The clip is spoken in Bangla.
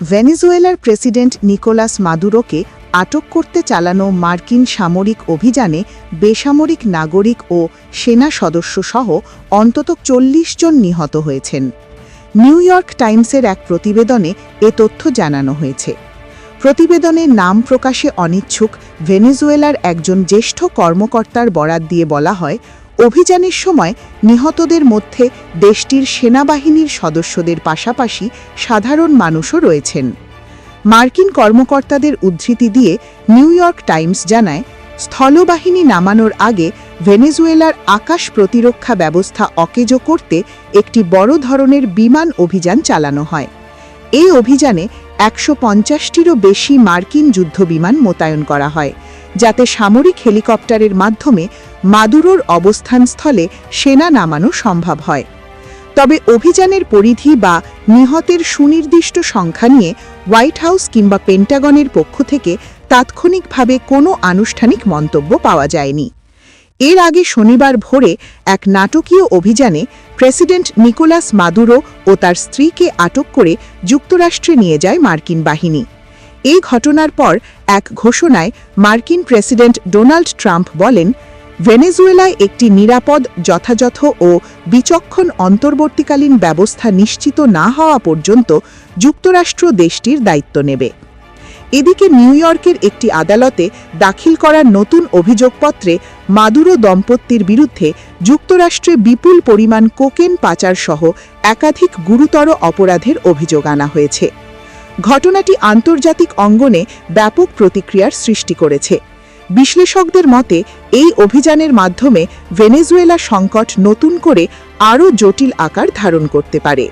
ভেনেজুয়েলার প্রেসিডেন্ট নিকোলাস মাদুরোকে আটক করতে চালানো মার্কিন সামরিক অভিযানে বেসামরিক নাগরিক ও সেনা সদস্য সহ অন্তত চল্লিশ জন নিহত হয়েছেন। নিউ ইয়র্ক টাইমসের এক প্রতিবেদনে এ তথ্য জানানো হয়েছে। প্রতিবেদনে নাম প্রকাশে অনিচ্ছুক ভেনেজুয়েলার একজন জ্যেষ্ঠ কর্মকর্তার বরাত দিয়ে বলা হয় অভিযানের সময় নিহতদের মধ্যে দেশটির সেনাবাহিনীর সদস্যদের পাশাপাশি সাধারণ মানুষও রয়েছেন। মার্কিন কর্মকর্তাদের উদ্ধৃতি দিয়ে নিউ ইয়র্ক টাইমস জানায়, স্থলবাহিনী নামানোর আগে ভেনেজুয়েলার আকাশ প্রতিরক্ষা ব্যবস্থা অকেজো করতে একটি বড় ধরনের বিমান অভিযান চালানো হয়। এই অভিযানে একশো পঞ্চাশটিরও বেশি মার্কিন যুদ্ধবিমান মোতায়েন করা হয়। যাতে সামরিক হেলিকপ্টারের মাধ্যমে মাদুরোর অবস্থানস্থলে সেনা নামানো সম্ভব হয়। তবে অভিযানের পরিধি বা নিহতের সুনির্দিষ্ট সংখ্যা নিয়ে হোয়াইট হাউস কিংবা পেন্টাগনের পক্ষ থেকে তাৎক্ষণিকভাবে কোনো আনুষ্ঠানিক মন্তব্য পাওয়া যায়নি। এর আগে শনিবার ভোরে এক নাটকীয় অভিযানে প্রেসিডেন্ট নিকোলাস মাদুরো ও তার স্ত্রীকে আটক করে যুক্তরাষ্ট্রে নিয়ে যায় মার্কিন বাহিনী। এই ঘটনার পর এক ঘোষণায় মার্কিন প্রেসিডেন্ট ডোনাল্ড ট্রাম্প বলেন, ভেনেজুয়েলায় একটি নিরাপদ, যথাযথ ও বিচক্ষণ অন্তর্বর্তীকালীন ব্যবস্থা নিশ্চিত না হওয়া পর্যন্ত যুক্তরাষ্ট্র দেশটির দায়িত্ব নেবে। এদিকে নিউ ইয়র্কের একটি আদালতে দাখিল করা নতুন অভিযোগপত্রে মাদুরো দম্পতির বিরুদ্ধে যুক্তরাষ্ট্রে বিপুল পরিমাণ কোকেন পাচার সহ একাধিক গুরুতর অপরাধের অভিযোগ আনা হয়েছে। ঘটনাটি আন্তর্জাতিক অঙ্গনে ব্যাপক প্রতিক্রিয়ার সৃষ্টি করেছে। বিশ্লেষকদের মতে, এই অভিযানের মাধ্যমে ভেনেজুয়েলা সংকট নতুন করে আরও জটিল আকার ধারণ করতে পারে।